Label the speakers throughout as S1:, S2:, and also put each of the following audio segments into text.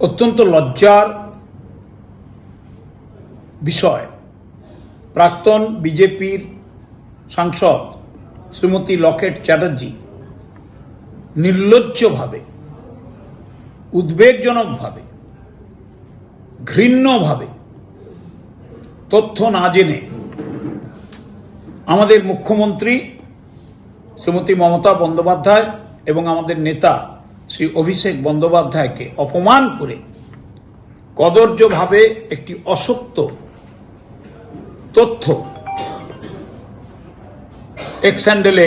S1: অত্যন্ত লজ্জার বিষয়। প্রাক্তন বিজেপির সাংসদ শ্রীমতী লকেট চ্যাটার্জি নির্লজ্জভাবে, উদ্বেগজনকভাবে, ঘৃণ্যভাবে তথ্য না জেনে আমাদের মুখ্যমন্ত্রী শ্রীমতী মমতা বন্দ্যোপাধ্যায় এবং আমাদের নেতা শ্রী অভিষেক বন্দ্যোপাধ্যায়কে অপমান করে কদর্যভাবে একটি অসত্য তথ্য এক্স হ্যান্ডেলে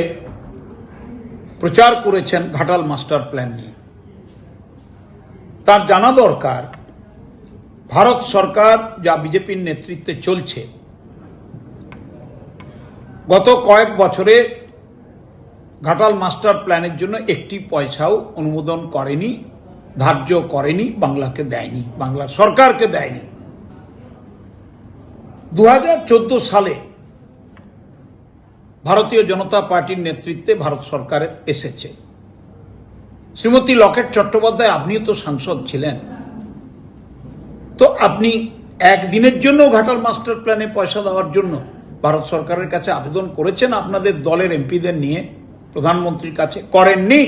S1: প্রচার করেছেন ঘাটাল মাস্টার প্ল্যান নিয়ে। তার জানা দরকার, ভারত সরকার যা বিজেপির নেতৃত্বে চলছে, গত কয়েক বছরে ঘাটাল মাস্টার প্ল্যানের জন্য একটি পয়সাও অনুমোদন করেনি, ধার্য করেনি, বাংলাকে দেয়নি, বাংলা সরকারকে দেয়নি। দু হাজার চোদ্দ সালে ভারতীয় জনতা পার্টির নেতৃত্বে ভারত সরকারের এসেছে। শ্রীমতী লকেট চট্টোপাধ্যায়, আপনিও তো সাংসদ ছিলেন। তো আপনি একদিনের জন্য ঘাটাল মাস্টার প্ল্যানে পয়সা দেওয়ার জন্য ভারত সরকারের কাছে আবেদন করেছেন আপনাদের দলের এমপিদের নিয়ে? প্রধানমন্ত্রীর কাছে করেননি।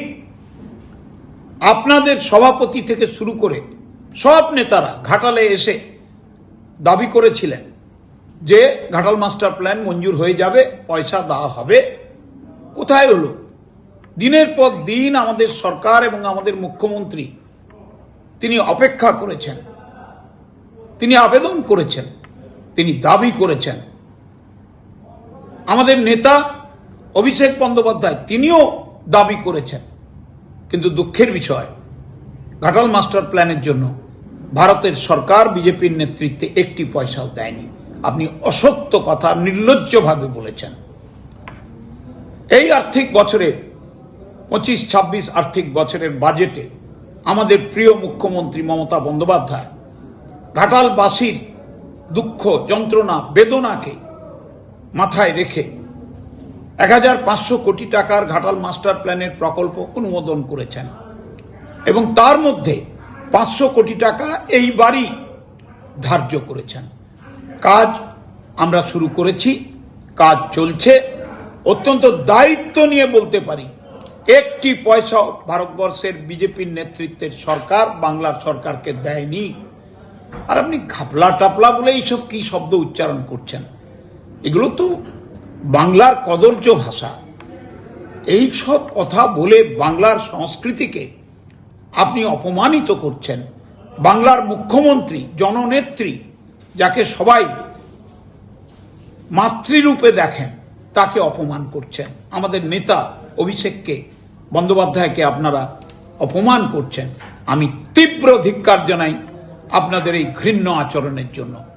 S1: আপনাদের সভাপতি থেকে শুরু করে সব নেতারা ঘাটালে এসে দাবি করেছিলেন যে ঘাটাল মাস্টার প্ল্যান মঞ্জুর হয়ে যাবে, পয়সা দেওয়া হবে। কোথায় হলো? দিনের পর দিন আমাদের সরকার এবং আমাদের মুখ্যমন্ত্রী তিনি অপেক্ষা করেছেন, তিনি আবেদন করেছেন, তিনি দাবি করেছেন। আমাদের নেতা অভিষেক বন্দ্যোপাধ্যায় তিনিও দাবি করেছেন। কিন্তু দুঃখের বিষয়, ঘাটাল মাস্টার প্ল্যানের জন্য ভারতের সরকার বিজেপির নেতৃত্বে একটি পয়সাও দেয়নি। আপনি অসত্য কথা নির্লজ্জভাবে বলেছেন। এই আর্থিক বছরে, পঁচিশ, ছাব্বিশ আর্থিক বছরের বাজেটে আমাদের প্রিয় মুখ্যমন্ত্রী মমতা বন্দ্যোপাধ্যায় ঘাটালবাসীর দুঃখ, যন্ত্রণা, বেদনাকে মাথায় রেখে এক হাজার পাঁচশো কোটি টাকার ঘাটাল মাস্টার প্ল্যানের প্রকল্প অনুমোদন করেছেন। এবং তার মধ্যে পাঁচশো কোটি টাকা এইবারই ধার্য করেছেন। কাজ আমরা শুরু করেছি, কাজ চলছে। অত্যন্ত দায়িত্ব নিয়ে বলতে পারি, একটি পয়সা ভারতবর্ষের বিজেপির নেতৃত্বের সরকার বাংলার সরকারকে দেয়নি। আর আপনি ঘাপলা টাপলা বলে এইসব কি শব্দ উচ্চারণ করছেন? এগুলো তো বাংলার কদর্য ভাষা। এই সব কথা বলে বাংলার সংস্কৃতিকে আপনি অপমানিত করছেন। বাংলার মুখ্যমন্ত্রী, জননেত্রী যাকে সবাই মাতৃরূপে দেখেন, তাকে অপমান করছেন। আমাদের নেতা অভিষেককে, বন্দ্যোপাধ্যায়কে আপনারা অপমান করছেন। আমি তীব্র ধিক্কার জানাই আপনাদের এই ঘৃণ্য আচরণের জন্য।